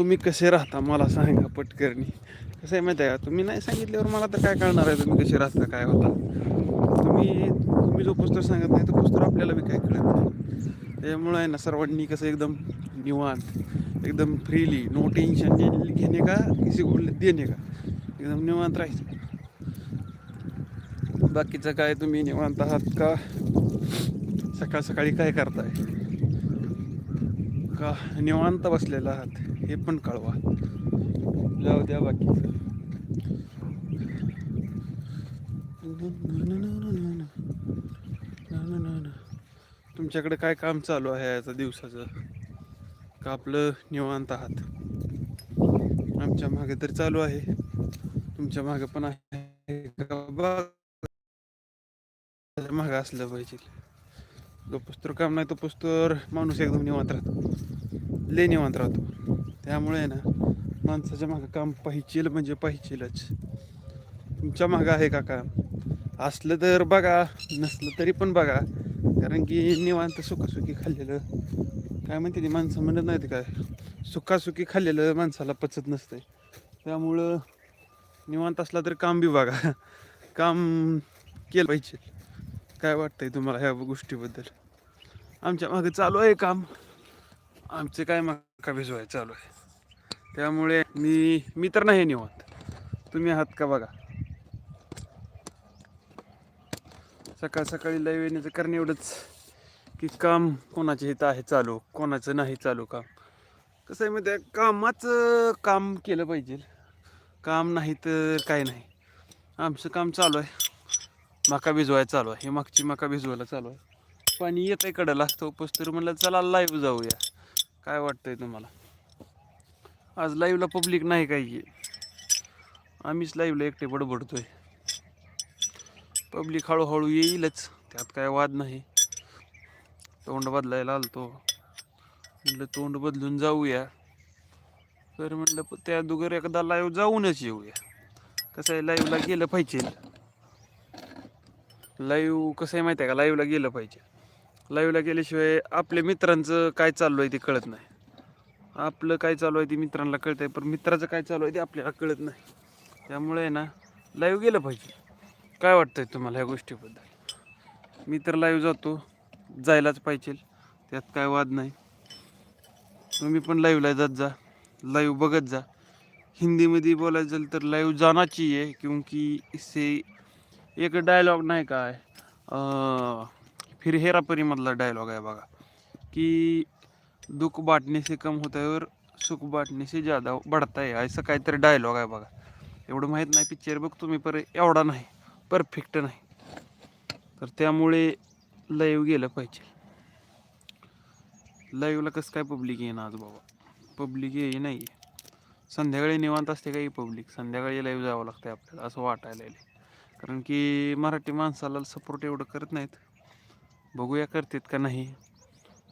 तुम्ही कसे राहता? मला सांगा पटकरणी. कसं आहे माहिती आहे का? तुम्ही नाही सांगितल्यावर मला तर काय कळणार आहे तुम्ही कसे राहता काय होता? तुम्ही तुम्ही जो पुस्तक सांगत नाही तो पुस्तक आपल्याला बी काय कळत नाही. त्यामुळं आहे ना सर्वांनी कसं एकदम निवांत एकदम फ्रीली नो टेन्शन घेणे का किसी को देणे का? एकदम निवांत राहायचं. बाकीचं काय तुम्ही निवांत आहात का? सकाळ सकाळी काय करताय? का निवांत बसलेला आहात? हे पण कळवा. जाऊ द्या बाकीचं. तुमच्याकडे काय काम चालू आहे याचं दिवसाचं? का आपलं निवांत आहात? आमच्या मागे तर चालू आहे. तुमच्या मागे पण आहे मागे असलं पाहिजे. जो पुस्तक काम नाही तो पुस्तक माणूस एकदम निवांत राहतो. ले निवांत राहतो. त्यामुळे ना माणसाच्या मागं काम पाहिजेल म्हणजे पाहिजेलच. तुमच्या मागं आहे का काम? असलं तर बघा नसलं तरी पण बघा. कारण की निवांत सुखासुखी खाल्लेलं. काय म्हणते ती माणसं म्हणत नाहीत काय? सुखासुखी खाल्लेलं माणसाला पचत नसते त्यामुळं निवांत असला तर काम बी बघा. काम केलं पाहिजे. काय वाटतंय तुम्हाला ह्या गोष्टीबद्दल? आमच्या मागे चालू आहे काम. आमचे काय मका भिजवाय चालू आहे. त्यामुळे मी मी तर नाही निवांत. तुम्ही आहात का बघा. सकाळ सकाळी लाईव्ह येण्याचं कारण एवढंच की काम कोणाच्या हित आहे चालू कोणाचं नाही चालू काम. कसं आहे माहिती आहे कामाचं काम केलं पाहिजे. काम नाही तर काय नाही. आमचं काम चालू आहे. मका भिजवायला चालू आहे. हे मागची मका भिजवायला चालू आहे. पाणी येत आहे कडला. तो पस्तर म्हणलं चला लाईव्ह जाऊया. काय वाटतंय तुम्हाला? आज लाईव्हला पब्लिक नाही काही. आम्हीच लाईव्हला एकटे बडबडतोय. पब्लिक हळूहळू येईलच त्यात काय वाद नाही. तोंड बदलायला आलतो. म्हटलं तोंड बदलून जाऊया. तर म्हटलं त्या दुगर एकदा लाईव्ह जाऊनच येऊया. कसं आहे लाईव्हला गेलं पाहिजे. लाईव्ह कसं आहे माहिती आहे का? लाईव्हला गेलं पाहिजे. लाईव्हला गेल्याशिवाय आपल्या मित्रांचं काय चालू आहे ते कळत नाही. आपलं काय चालू आहे ते मित्रांना आहे पण मित्राचं काय चालू आहे ते आपल्याला कळत नाही. त्यामुळे आहे ना लाईव्ह गेलं पाहिजे. काय वाटतंय तुम्हाला ह्या गोष्टीबद्दल? मी तर लाईव्ह जातो जायलाच पाहिजे. त्यात काय वाद नाही. तुम्ही पण लाईव्हला जात जा लाईव्ह बघत जा. हिंदीमध्ये बोलायचं झालं तर लाईव्ह जाणाची आहे क्योंकि इसे एक डायलॉग नाही काय फिर हेरापरी मधला डायलॉग आहे बघा. की दुःख बांटने कम होता है सुख बांटने जादा ज़्यादा बढ़ता आहे असं काहीतरी डायलॉग आहे बघा. एवढं माहीत नाही पिक्चर बघ तुम्ही पर एवढा नाही परफेक्ट नाही. तर त्यामुळे लाईव्ह गेलं पाहिजे. लाईव्हला कसं काय पब्लिक येईन आज बाबा? पब्लिक येई नाही संध्याकाळी निवांत असते काही पब्लिक संध्याकाळी लाईव्ह जावं लागतं आपल्याला असं वाटायला कारण की मराठी माणसाला सपोर्ट एवढं करत नाहीत. बघूया करतात का नाही.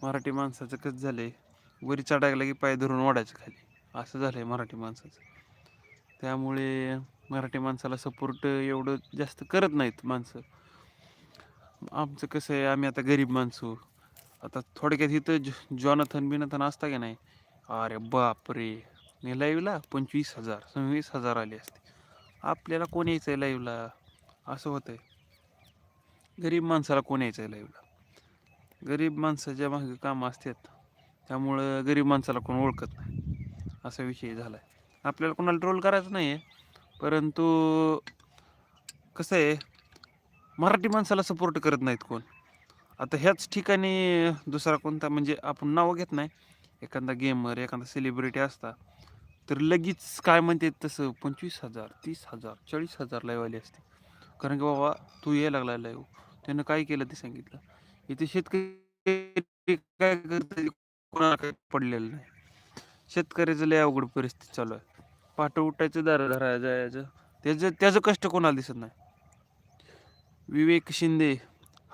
मराठी माणसाचं कसं झालं आहे वरी चढायला की पाय धरून ओढायचं खाली. असं झालं आहे मराठी माणसाचं. त्यामुळे मराठी माणसाला सपोर्ट एवढं जास्त करत नाहीत माणसं. आमचं कसं आहे आम्ही आता गरीब माणसं. आता थोडक्यात इथं जॉनथन बिनथन असता की नाही अरे बापरे. मी लाईव्हला पंचवीस हजार सव्वीस हजार आले असते. आपल्याला कोण यायचं आहे लाईव्हला असं होतंय. गरीब माणसाला कोण यायचं आहे लाईव्हला गरीब माणसाच्या मागे कामं असतात त्यामुळं गरीब माणसाला कोण ओळखत नाही. असा विषय झाला आहे आपल्याला कोणाला ट्रोल करायचं नाही आहे परंतु कसं आहे मराठी माणसाला सपोर्ट करत नाहीत कोण. आता ह्याच ठिकाणी दुसरा कोणता म्हणजे आपण नावं घेत नाही. एखादा गेमर एखादा सेलिब्रिटी असता तर लगेच काय म्हणते तसं पंचवीस हजार तीस हजार चाळीस हजार लाईव्ह आली असते. कारण की बाबा तू यायला लागला लाईव्ह त्यानं काय केलं ते सांगितलं. इथे शेतकरी काय कोणाला पडलेलं नाही. शेतकऱ्याचं लय अवघड परिस्थिती चालू आहे. पाठ उठायचं दार धरायला जायचं. त्याचं त्याचं कष्ट कोणाला दिसत नाही. विवेक शिंदे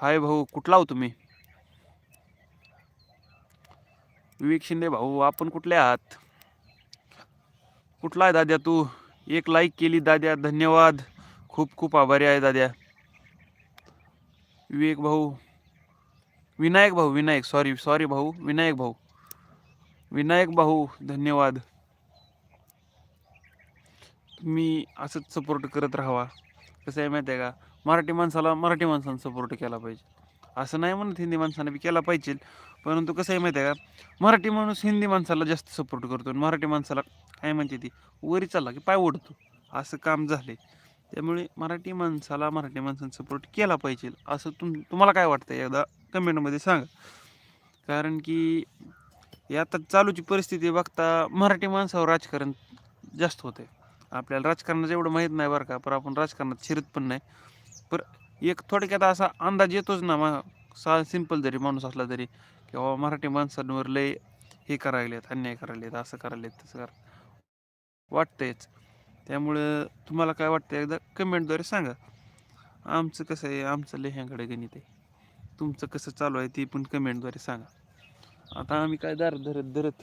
हाय भाऊ कुठला आहो तुम्ही? विवेक शिंदे भाऊ आपण कुठले आहात? कुठला आहे दाद्या तू? एक लाईक केली दाद्या धन्यवाद. खूप खूप आभारी आहे दाद्या. विवेक भाऊ विनायक भाऊ विनायक सॉरी सॉरी भाऊ विनायक भाऊ. विनायक भाऊ धन्यवाद. तुम्ही असंच सपोर्ट करत राहावा. कसं आहे माहिती आहे का? मराठी माणसाला मराठी माणसानं सपोर्ट केला पाहिजे. असं नाही म्हणत हिंदी माणसानं बी केला पाहिजे. परंतु कसं आहे माहिती आहे का? मराठी माणूस हिंदी माणसाला जास्त सपोर्ट करतो आणि मराठी माणसाला काय म्हणते ती? वरी चालला की पाय ओढतो. असं काम झाले त्यामुळे मराठी माणसाला मराठी माणसानं सपोर्ट केला पाहिजे. असं तुम तुम्हाला काय वाटतं एकदा कमेंटमध्ये सांगा. कारण की आता चालूची परिस्थिती बघता मराठी माणसावर राजकारण जास्त होते आपल्याला राजकारणाचं एवढं माहीत नाही बरं का पण आपण राजकारणात शिरत पण नाही. पर एक थोडक्यात असा अंदाज येतोच ना मा सा सिंपल जरी माणूस असला तरी की बाबा मराठी माणसांवर लय हे करायलेत अन्याय करायलेत असं करायलेत तसं करा वाटतंयच. त्यामुळं तुम्हाला काय वाटतं एकदा कमेंटद्वारे सांगा. आमचं कसं आहे आमचं लेह्यांकडे गणित आहे. तुमचं कसं चालू आहे ते पण कमेंटद्वारे सांगा. आता आम्ही काय दार धरत धरत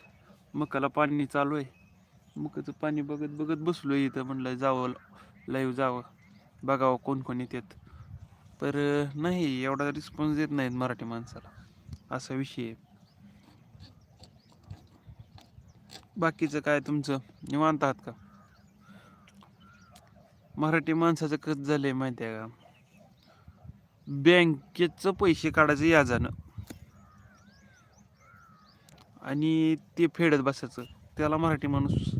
मकाला पाणी चालू आहे. मकाचं पाणी बघत बघत बसलो आहे इथं म्हणलं जावं लाईव्ह जावं. बघावं कोण कोण येतात. पर नाही एवढा रिस्पॉन्स देत नाहीत मराठी माणसाला. असा विषय आहे. बाकीचं काय तुमचं? निवांत आहात का? मराठी माणसाचं कसं झालंय माहिती आहे का? बँकेचं पैसे काढायचं याजानं. आणि ते फेडत बसायचं. त्याला मराठी माणूस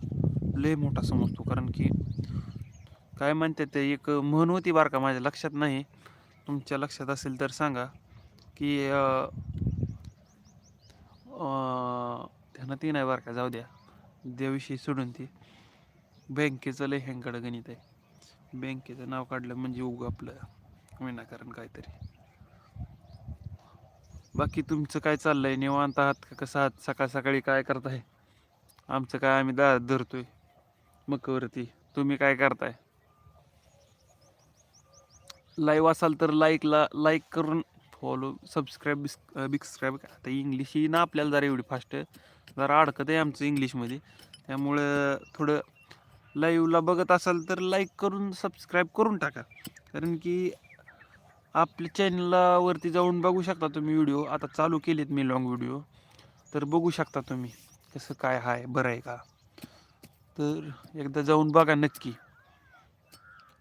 लय मोठा समजतो. कारण की काय म्हणतात ते एक म्हण होती बार का माझ्या लक्षात नाही. तुमच्या लक्षात असेल तर सांगा. की त्यांना ती नाही बार का? जाऊ द्या. देविषयी सोडून ती बँकेचं लय ह्यांकडं गणित आहे. बँकेचं नाव काढलं म्हणजे उग आपलं विनाकारण काहीतरी. बाकी तुमचं काय चाललंय? निवांत आहात का? कसं आहात? सकाळ सकाळी काय करताय? आमचं काय आम्ही दा धरतोय मकवरती तुम्ही काय करताय? लाईव्ह असाल तर लाईकला लाईक करून फॉलो सबस्क्राईब बिस्क्राईब आता इंग्लिश ही ना आपल्याला जरा एवढी फास्ट जरा अडकत आहे आमचं इंग्लिशमध्ये त्यामुळं थोडं लाईव्हला बघत असाल तर लाईक करून सबस्क्राईब करून टाका. कारण की आपल्या चॅनलला वरती जाऊन बघू शकता तुम्ही व्हिडिओ आता चालू केलेत मी लॉंग व्हिडिओ तर बघू शकता तुम्ही कसं काय आहे बरं आहे का? तर एकदा जाऊन बघा नक्की.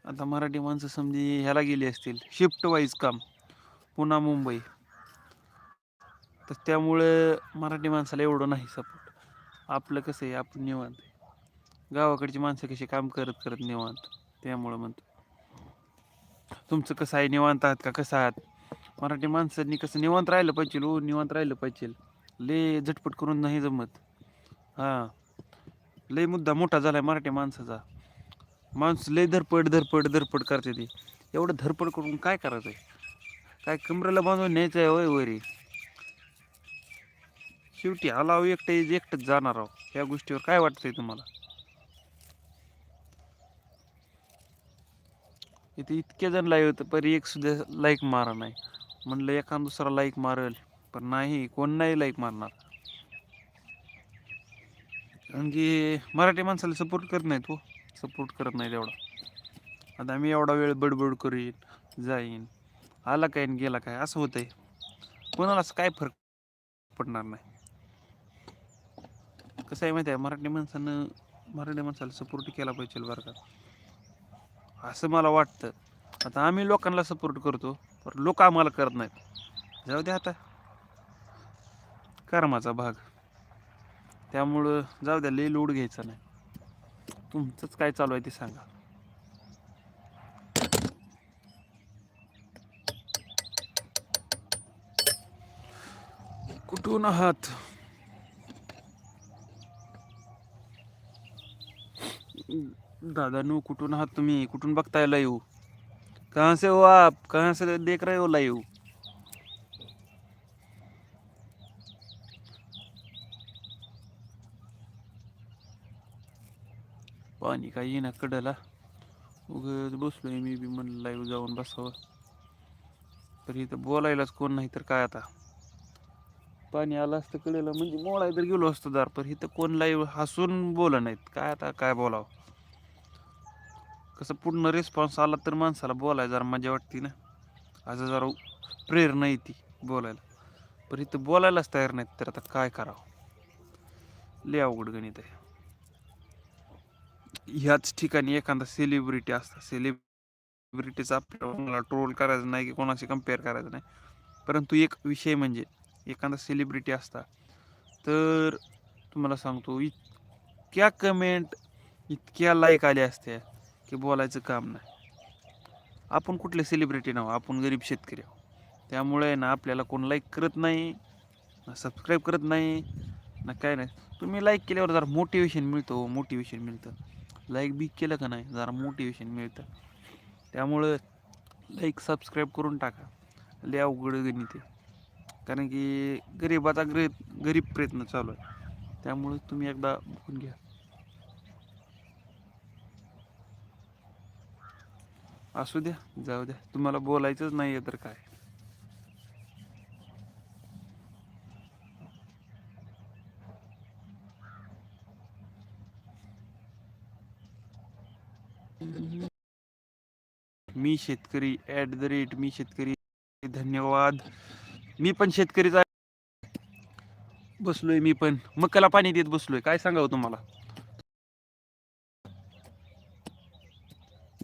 आता मराठी माणसं समजी ह्याला गेली असतील. शिफ्ट वाईज काम. पुन्हा मुंबई. तर त्यामुळं मराठी माणसाला एवढं नाही सपोर्ट आपलं कसं आहे आपण निवांत आहे. गावाकडची माणसं कशी काम करत करत निवांत. त्यामुळं म्हणतो. तुमचं कसं आहे? निवांत आहात का? कसं आहात? मराठी माणसांनी कसं निवांत राहिलं पाहिजे ओ निवांत राहिलं पाहिजे. लय झटपट करून नाही जमत. हां. लय मुद्दा मोठा झालाय मराठी माणसाचा. माणूस लय धरपड धरपड धरपड करते ती. एवढं धरपड करून काय करायचं आहे काय कमरेला बांधून न्यायचं आहे वय वरी? शेवटी आलाव एकटं एकटंच जाणार आहो. या गोष्टीवर काय वाटतंय तुम्हाला? इथे इतके जण लाईव्ह होतं पर एक सुद्धा लाईक मारा नाही. म्हणलं एखाद दुसरा लाईक मारेल पण नाही कोण नाही लाईक मारणार. कारण की मराठी माणसाला सपोर्ट करत नाही तो. सपोर्ट करत नाही एवढा आता मी एवढा वेळ बडबड करीन जाईन आला काय आणि गेला काय असं होतंय. कोणाला असं काय फरक पडणार नाही. कसं आहे माहिती आहे मराठी माणसानं मराठी माणसाला सपोर्ट केला पाहिजे बरं का. असं मला वाटतं. आता आम्ही लोकांना सपोर्ट करतो पण लोक आम्हाला करत नाहीत. जाऊ द्या आता. कर्माचा भाग. त्यामुळं जाऊ द्या लई लोड घ्यायचा नाही. तुमचंच काय चालू आहे ते सांगा. कुठून आहात? दादानू कुठून आहात तुम्ही? कुठून बघताय लाईव्ह? कहाँ से हो आप? कहाँ से देख रहे हो लाईव्ह? पाणी काही येईना कडला उगच बसलोय मी बी म्हणलं लाईव्ह जाऊन बसावं. तर इथं बोलायलाच कोण नाही तर काय आता? पाणी आलं असतं कडेला म्हणजे मोळाय तर गेलो असतो दार पण इथं कोण लाईव्ह हसून बोला नाहीत. काय आता? काय बोलावं? कसं पूर्ण रिस्पॉन्स आला तर माणसाला बोलायला जरा मजा वाटते ना. असं जरा प्रेरणा येते बोलायला. पण इथं बोलायलाच तयार नाहीत तर आता काय करावं? लय अवघड गणित आहे. ह्याच ठिकाणी एखादा सेलिब्रिटी असता सेलिब्रिटीचा आपल्याला ट्रोल करायचं नाही की कोणाशी कंपेअर करायचं नाही. परंतु एक विषय म्हणजे एखादा सेलिब्रिटी असता तर तुम्हाला सांगतो इतक्या कमेंट इतक्या लाईक आल्या असत्या. की बोलायचं काम नाही. आपण कुठले सेलिब्रिटी नाव आपण गरीब शेतकरी आहोत. त्यामुळे ना आपल्याला कोण लाईक करत नाही ना सबस्क्राईब करत नाही ना काय नाही. तुम्ही लाईक केल्यावर जरा मोटिवेशन मिळतो मोटिवेशन मिळतं. हो, लाईक बी केलं का नाही जरा मोटिवेशन मिळतं. त्यामुळं लाईक सबस्क्राईब करून टाका. लय अवघड गणित कारण की गरिबाचा ग्रे गरीब प्रयत्न चालू आहे. त्यामुळे तुम्ही एकदा बघून घ्या. असू द्या जाऊ द्या. तुम्हाला बोलायचंच नाही आहे तर काय? मी शेतकरी ॲट द रेट मी शेतकरी. धन्यवाद. मी पण शेतकरीचा बसलोय मी पण. मकाला पाणी देत बसलोय. काय सांगावं तुम्हाला?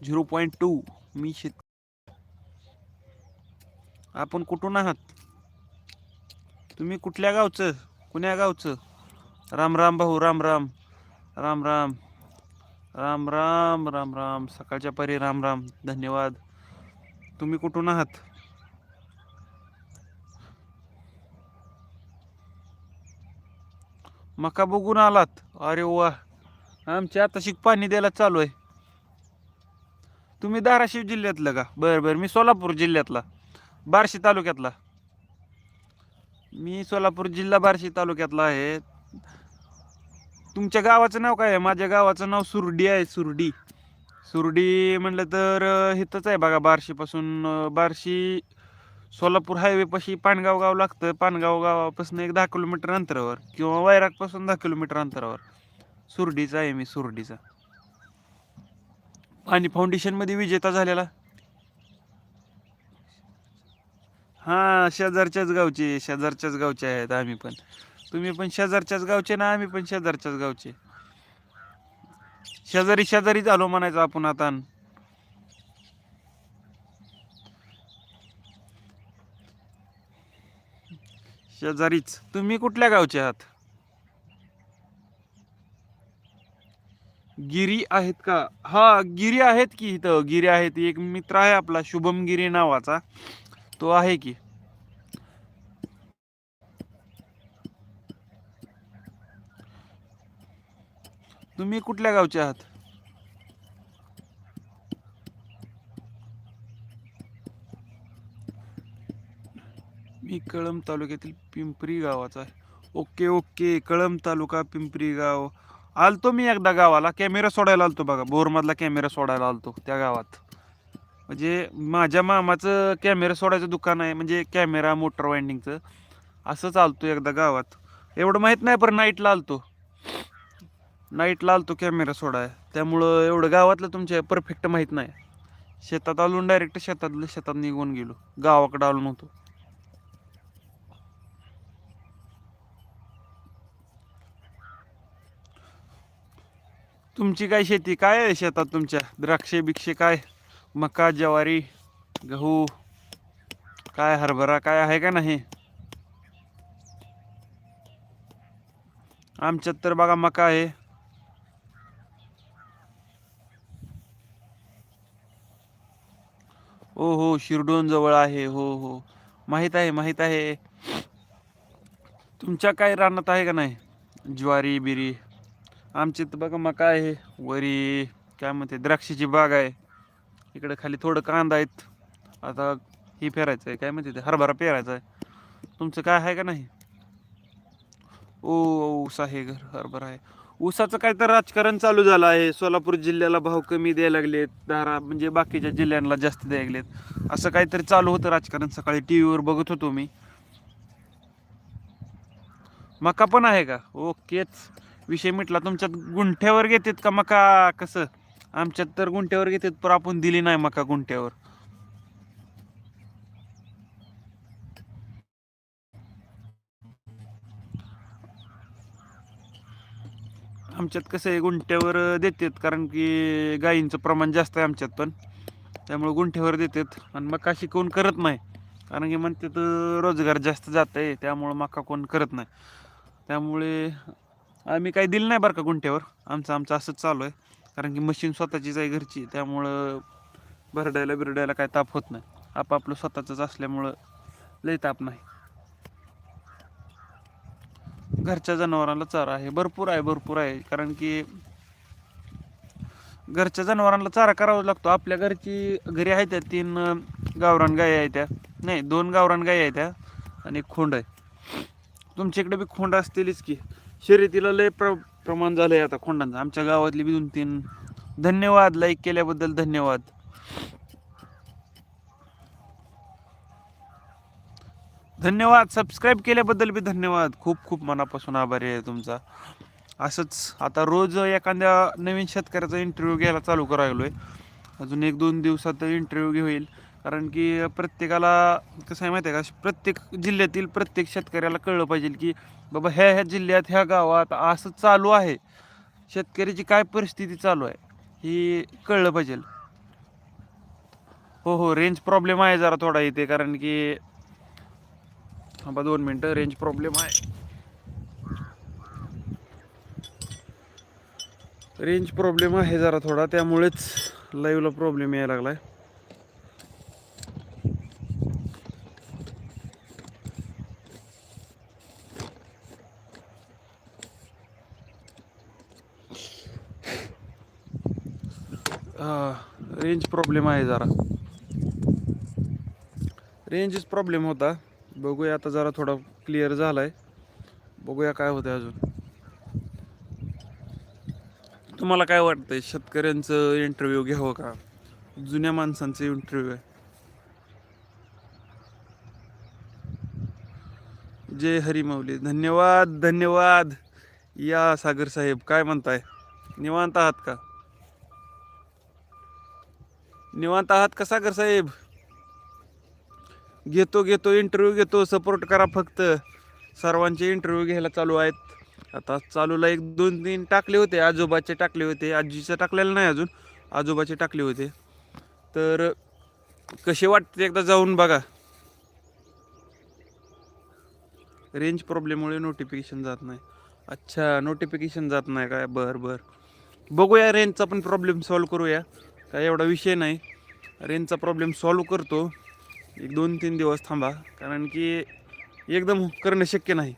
Zero point two. मी शेत आपण कुठून आहात? तुम्ही कुठल्या गावचं? कुण्या गावचं? राम राम भाऊ राम राम. राम राम. राम राम राम राम. सकाळच्या परी राम राम. धन्यवाद. तुम्ही कुठून आहात? मका बघून आलात. अरे वा. आमच्या आता शिक पाणी द्यायला चालू आहे. तुम्ही धाराशिव जिल्ह्यातलं का? बरं बरं. मी सोलापूर जिल्ह्यातला. बार्शी तालुक्यातला. मी सोलापूर जिल्हा बार्शी तालुक्यातला आहे. तुमच्या गावाचं नाव काय आहे? माझ्या गावाचं नाव सुरडी आहे सुरडी. सुरडी म्हटलं तर इथंच आहे बघा बार्शीपासून बार्शी सोलापूर हायवेपाशी पानगाव गाव लागतं. पानगाव गावापासून एक दहा किलोमीटर अंतरावर किंवा वैरागपासून दहा किलोमीटर अंतरावर. सुरडीचा आहे मी सुरडीचा. आणि फाउंडेशनमध्ये विजेता झालेला? हां शेजारच्याच गावचे शेजारच्याच गावचे आहेत आम्ही पण. तुम्ही पण शेजारच्याच गावचे ना आम्ही पण शेजारच्याच गावचे. शेजारी शेजारी झालो म्हणायचं आपण आता. शेजारीच. तुम्ही कुठल्या गावचे आहात? गिरी आहेत का? हा गिरी आहेत की इथं? गिरी आहेत एक मित्र आहे आपला शुभम गिरी नावाचा. तो आहे की. तुम्ही कुठल्या गावचे आहात? मी कळंब तालुक्यातील पिंपरी गावाचा आहे. Okay okay. कळंब तालुका पिंपरी गाव. आलतो मी एकदा गावाला. कॅमेरा सोडायला आलतो बघा. बोरमधला कॅमेरा सोडायला आलतो त्या गावात. म्हणजे माझ्या मामाचं कॅमेरा सोडायचं दुकान आहे. म्हणजे कॅमेरा मोटर वाइंडिंगचं असंच आलतो एकदा गावात. एवढं माहीत नाही पण नाईटला आलतो. नाईटला आलतो कॅमेरा सोडाय. त्यामुळं एवढं गावातलं तुमच्या परफेक्ट माहीत नाही. शेतात आलून डायरेक्ट शेतातलं शेतात निघून गेलो. गावाकडे आलो नव्हतो. तुमची काय शेती? काय आहे शेतात तुमच्या? द्राक्षे बिक्षे काय? मका ज्वारी गहू काय हरभरा काय आहे का नाही? आमच्यात तर बघा मका आहे. हो हो शिरडोन जवळ आहे. हो हो. माहीत आहे माहीत आहे. तुमच्या काय रानात आहे का नाही? ज्वारी बिरी? आमच्यात बघा मका आहे वरी काय म्हणते द्राक्षाची बाग आहे. इकडे खाली थोडं कांदा आहेत. आता ही पेरायचं आहे काय म्हणते ते हरभरा पेरायचा आहे. तुमचं काय आहे का नाही? ओ ऊस आहे घर हरभरा आहे. ऊसाचं काय तर राजकारण चालू झालं आहे. सोलापूर जिल्ह्याला भाव कमी द्यायला लागलेत. धारा म्हणजे बाकीच्या जिल्ह्यांना जास्त द्यायला लागलेत. असं काहीतरी चालू होतं राजकारण. सकाळी टी व्हीवर बघत होतो मी. मका पण आहे का? ओकेच विषय मिटला. तुमच्यात गुंठ्यावर घेतात का मका? कसं? आमच्यात तर गुंठ्यावर घेतात पण आपण दिली नाही मका गुंठ्यावर. आमच्यात कसं आहे गुंठ्यावर देतात कारण की गायींचं प्रमाण जास्त आहे आमच्यात पण. त्यामुळे गुंठ्यावर देतात आणि मका शिकवून करत नाही. कारण की म्हणते तर रोजगार जास्त जात आहे त्यामुळं मका कोण करत नाही. त्यामुळे आम्ही काही दिलं नाही बरं का गुंठ्यावर. आमचं आमचं असंच चालू आहे. कारण की मशीन स्वतःचीच आहे घरची. त्यामुळं भरडायला बिरडायला काय ताप होत नाही. आपापलं स्वतःचंच असल्यामुळं लई ताप नाही. घरच्या जनावरांना चारा आहे. भरपूर आहे भरपूर आहे. कारण की घरच्या जनावरांना चारा करावा लागतो. आपल्या घरची घरी आहे त्या तीन गावरान गाय आहे त्या. नाही दोन गावरान गाय आहे त्या आणि खोंड आहे. तुमच्या इकडे बी खोंड असतीलच की. शर्यतीला लय प्र प्रमाण झालं आहे आता खोंडांचं. आमच्या गावातली बी दोन तीन. धन्यवाद लाईक केल्याबद्दल धन्यवाद. धन्यवाद सबस्क्राईब केल्याबद्दल बी धन्यवाद. खूप खूप मनापासून आभारी आहे तुमचा. असंच आता रोज एखाद्या नवीन शेतकऱ्याचा इंटरव्ह्यू घ्यायला चालू करायलो आहे अजून एक दोन दिवसात इंटरव्ह्यू होईल कारण की प्रत्येकाला कसं आहे माहिती आहे का? प्रत्येक जिल्ह्यातील प्रत्येक शेतकऱ्याला कळलं पाहिजे की बाबा ह्या ह्या जिल्ह्यात ह्या गावात असं चालू आहे. शेतकऱ्याची काय परिस्थिती चालू आहे ही कळलं पाहिजे. हो हो रेंज प्रॉब्लेम आहे जरा थोडा इथे कारण की बाबा दोन मिनटं रेंज प्रॉब्लेम आहे. रेंज प्रॉब्लेम आहे जरा थोडा त्यामुळेच लाईव्हला प्रॉब्लेम यायला लागलाय. प्रॉब्लेम आहे जरा. रेंजच प्रॉब्लेम होता. बघूया आता जरा थोडा क्लिअर झालाय. बघूया काय होतंय अजून. तुम्हाला काय वाटतंय? शेतकऱ्यांचं इंटरव्ह्यू घ्यावं का? जुन्या माणसांचं इंटरव्ह्यू आहे. जय हरी धन्यवाद धन्यवाद. या सागर साहेब काय म्हणताय? निवांत आहात का? निवांत आहात कसा कर साहेब? घेतो घेतो इंटरव्ह्यू घेतो सपोर्ट करा फक्त. सर्वांचे इंटरव्ह्यू घ्यायला चालू आहेत. आता चालूला एक दोन तीन टाकले होते. आजोबाचे टाकले होते. आजीचे टाकलेले नाही अजून. आजोबाचे टाकले होते. तर कसे वाटते एकदा जाऊन बघा. रेंज प्रॉब्लेममुळे नोटिफिकेशन जात नाही. अच्छा नोटिफिकेशन जात नाही काय? बरं बरं. बघूया रेंजचा पण प्रॉब्लेम सॉल्व करूया. काय एवढा विषय नाही. रेंजचा प्रॉब्लेम सॉल्व करतो. एक दोन तीन दिवस थांबा. कारण की एकदम करणं शक्य नाही.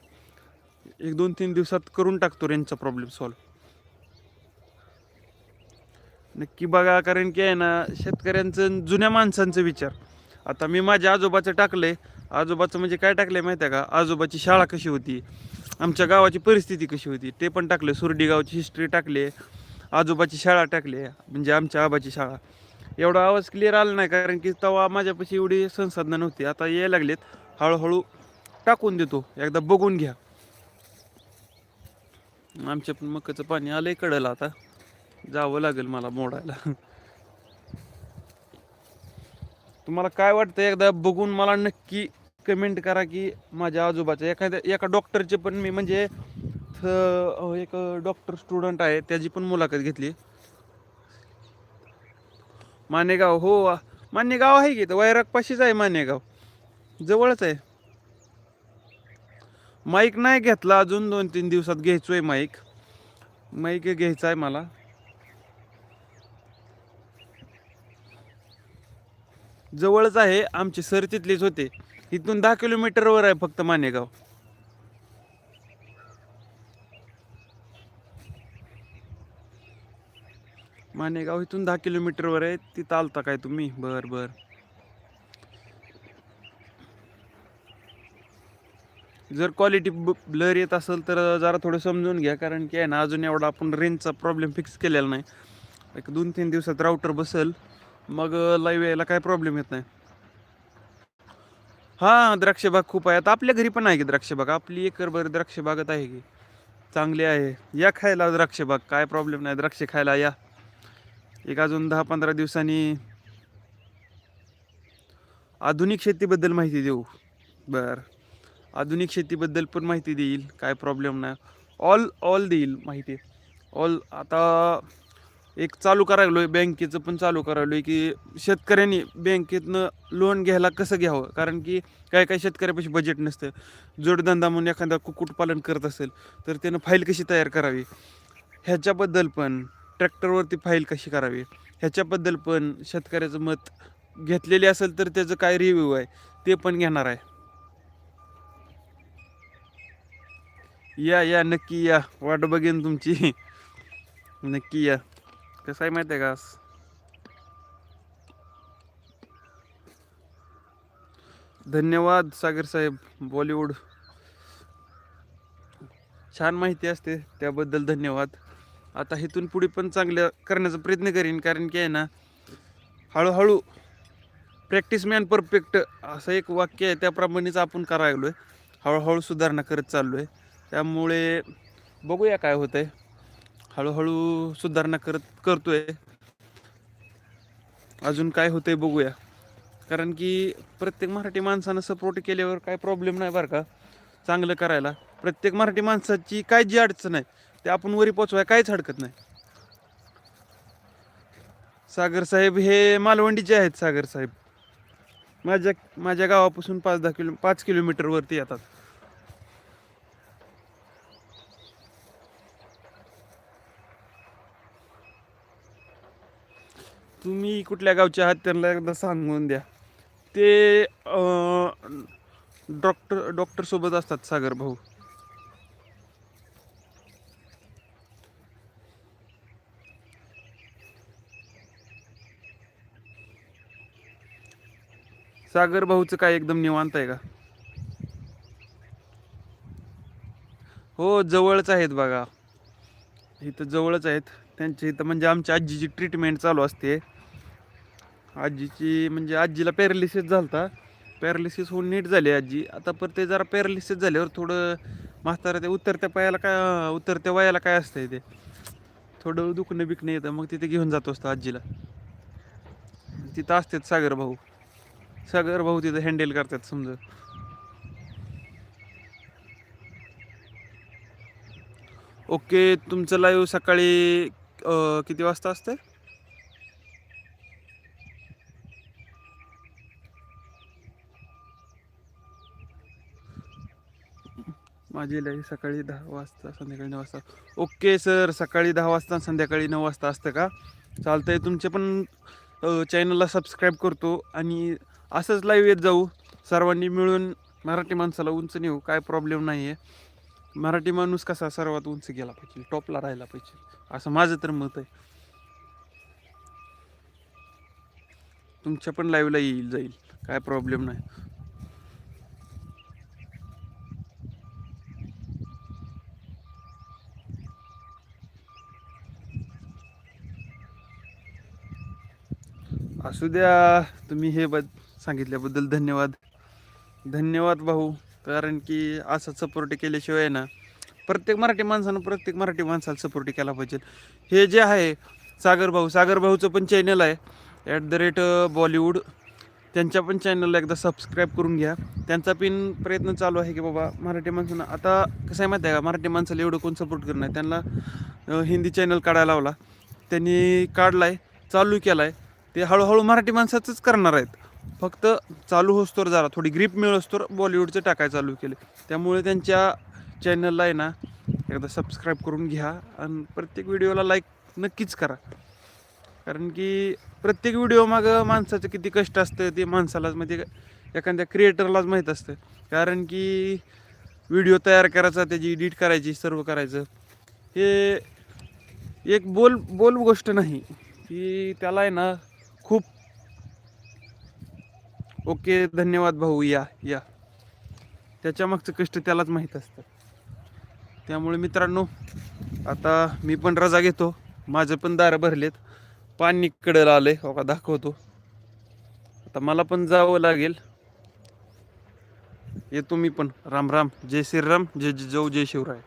एक दोन तीन दिवसात करून टाकतो रेंजचा प्रॉब्लेम सॉल्व नक्की बघा कारण की आहे ना शेतकऱ्यांचं जुन्या माणसांचं विचार. आता मी माझ्या आजोबाचं टाकलंय. आजोबाचं म्हणजे काय टाकलंय माहिती आहे का? आजोबाची शाळा कशी होती? आमच्या गावाची परिस्थिती कशी होती? ते पण टाकलं सुरडी गावची हिस्ट्री टाकली आहे आजोबाची शाळा टाकली म्हणजे आमच्या आबाची शाळा. एवढा आवाज क्लिअर आला नाही कारण की तेव्हा माझ्यापाशी एवढी संसाधनं नव्हती. आता यायला लागलेत. हळूहळू टाकून देतो. एकदा बघून घ्या. आमच्या पण मकाचं पाणी आलंय कडलं आता. जावं लागेल मला मोडायला. तुम्हाला काय वाटतं एकदा बघून मला नक्की कमेंट करा की माझ्या आजोबाचं. एखाद्या एका डॉक्टरचे पण मी म्हणजे थ- एक डॉक्टर स्टुडंट आहे त्याची पण मुलाखत घेतली. मानेगाव हो मानेगाव आहे की वैराग वैरागपाशीच आहे मानेगाव. जवळच आहे. माईक नाही घेतला अजून दोन तीन दिवसात घ्यायचोय माईक. माईक घ्यायचा आहे मला. जवळच आहे आमचे सर तिथलेच होते. इथून दहा किलोमीटरवर आहे फक्त मानेगाव. मानेगाव इथून दहा किलोमीटरवर आहे. तिथं आलता काय तुम्ही? बर बर. जर क्वालिटी ब्लर येत असेल तर जरा थोडं समजून घ्या. कारण की आहे ना अजून एवढा आपण रेंजचा प्रॉब्लेम फिक्स केलेला नाही. एक दोन तीन दिवसात राऊटर बसेल. मग लाईव्ह यायला काय प्रॉब्लेम येत नाही. हां द्राक्षबाग खूप आहे. आता आपल्या घरी पण आहे की द्राक्षबाग? आपली एकरभर द्राक्षबागत आहे की. चांगली आहे. या खायला द्राक्षबाग. काय प्रॉब्लेम नाही. द्राक्षे खायला या. एक अजून दहा पंधरा दिवसांनी आधुनिक शेतीबद्दल माहिती देऊ. बर. आधुनिक शेतीबद्दल पण माहिती देईल काय प्रॉब्लेम नाही. ऑल ऑल देईल माहिती. ऑल आता एक चालू करायलो आहे बँकेचं पण चालू करायलो आहे की शेतकऱ्यांनी बँकेतनं लोन घ्यायला कसं घ्यावं? कारण की काय काय शेतकऱ्यापाशी बजेट नसतं. जोडधंदा म्हणून एखादा कुक्कुटपालन करत असेल तर त्यानं फाईल कशी तयार करावी? ह्याच्याबद्दल पण ट्रॅक्टरवरती फाईल कशी करावी? ह्याच्याबद्दल पण शेतकऱ्याचं मत घेतलेले असेल तर त्याचं काय रिव्ह्यू आहे ते पण घेणार आहे. या या नक्की या. वाट बघेन तुमची. नक्की या. कसं आहे माहिती आहे का? धन्यवाद सागर साहेब बॉलिवूड. छान माहिती असते त्याबद्दल धन्यवाद. आता इथून पुढे पण चांगलं करण्याचा प्रयत्न करीन कारण की आहे ना हळूहळू प्रॅक्टिस मॅन परफेक्ट असं एक वाक्य आहे त्याप्रमाणेच आपण करायलो आहे हळूहळू सुधारणा करत चाललो आहे त्यामुळे बघूया काय होतं आहे हळूहळू सुधारणा करत करतोय. अजून काय होतंय बघूया. कारण की प्रत्येक मराठी माणसानं सपोर्ट केल्यावर काय प्रॉब्लेम नाही बरं का. चांगलं करायला. प्रत्येक मराठी माणसाची काय जी अडचण आहे. ते आपण वरी पोचवाय काहीच हरकत नाही. सागर साहेब हे मालवंडीचे आहेत सागर साहेब माझ्या माझ्या गावापासून पाच दहा किलो पाच किलोमीटरवरती येतात. तुम्ही कुठल्या गावचे आहात त्यांना एकदा सांगून द्या. ते डॉक्टर डॉक्टरसोबत असतात सागर भाऊ. सागर भाऊचं काय एकदम निवांत आहे का? हो जवळच आहेत बघा. इथं जवळच आहेत. त्यांच्या इथं म्हणजे आमच्या आजीची ट्रीटमेंट चालू असते. आजीची म्हणजे आजीला पॅरालिसिस झालता. पॅरालिसिस होऊन नीट झाली आजी. आता पर ते जरा पॅरालिसिस झाल्यावर थोडं म्हातारा ते उतरत्या पायाला काय उतरत्या वयाला काय असतंय ते. थोडं दुखणं बिकणं येतं. मग तिथे घेऊन जातो असतं आजीला. तिथं असतात सागर भाऊ. सागर भाऊ तिथं हँडल करतात समजा. ओके तुमचं लाईव्ह सकाळी किती वाजता असते माझी लाईव्ह सकाळी दहा वाजता संध्याकाळी नऊ वाजता. ओके सर सकाळी दहा वाजता संध्याकाळी नऊ वाजता असतं का? चालतंय तुमचे पण चॅनलला सबस्क्राईब करतो आणि असंच लाईव्ह येत जाऊ. सर्वांनी मिळून मराठी माणसाला उंच नेऊ. काय प्रॉब्लेम नाही आहे मराठी माणूस कसा सर्वात उंच गेला पाहिजे टॉपला राहिला पाहिजे. असं माझं तर मत आहे. तुमच्या पण लाईव्हला येईल जाईल. काय प्रॉब्लेम नाही. असू द्या तुम्ही हे बद सांगितल्याबद्दल धन्यवाद. धन्यवाद भाऊ कारण की असं सपोर्ट केल्याशिवाय ना प्रत्येक मराठी माणसानं प्रत्येक मराठी माणसाला सपोर्ट केला पाहिजे. हे जे आहे सागर भाऊ सागर भाऊचं पण चॅनल आहे. ॲट द रेट बॉलिवूड त्यांच्या पण चॅनलला एकदा सबस्क्राईब करून घ्या. त्यांचा पण प्रयत्न चालू आहे की बाबा मराठी माणसांना आता कसं आहे माहिती आहे का मराठी माणसाला एवढं कोण सपोर्ट करणं त्यांना हिंदी चॅनल काढायला लावला. त्यांनी काढला आहे चालू केला आहे ते हळूहळू मराठी माणसाचंच करणार आहेत. फक्त चालू होस्तोर जरा थोडी ग्रीप मिळवस्तोर बॉलिवूडचं टाकाय चालू केले. त्यामुळे त्यांच्या चॅनलला आहे ना एकदा सबस्क्राईब करून घ्या आणि प्रत्येक व्हिडिओला लाईक नक्कीच करा. कारण की प्रत्येक व्हिडिओ मागं माणसाचं किती कष्ट असतं ते माणसालाच म्हणजे एखाद्या क्रिएटरलाच माहीत असतं. कारण की व्हिडिओ तयार करायचा त्याची एडिट करायची सर्व करायचं. हे एक बोल बोल गोष्ट नाही. की त्याला आहे ना खूप ओके धन्यवाद भाऊ या या. त्याच्या मागचं कष्ट त्यालाच माहीत असतं. त्यामुळे मित्रांनो आता मी पण रजा घेतो. माझं पण दारं भरलेत. पाणी कडलं आलं आहे का दाखवतो. आता मला पण जावं लागेल. येतो मी पण. राम राम. जय श्रीराम. जय जय जय जय शिवराय.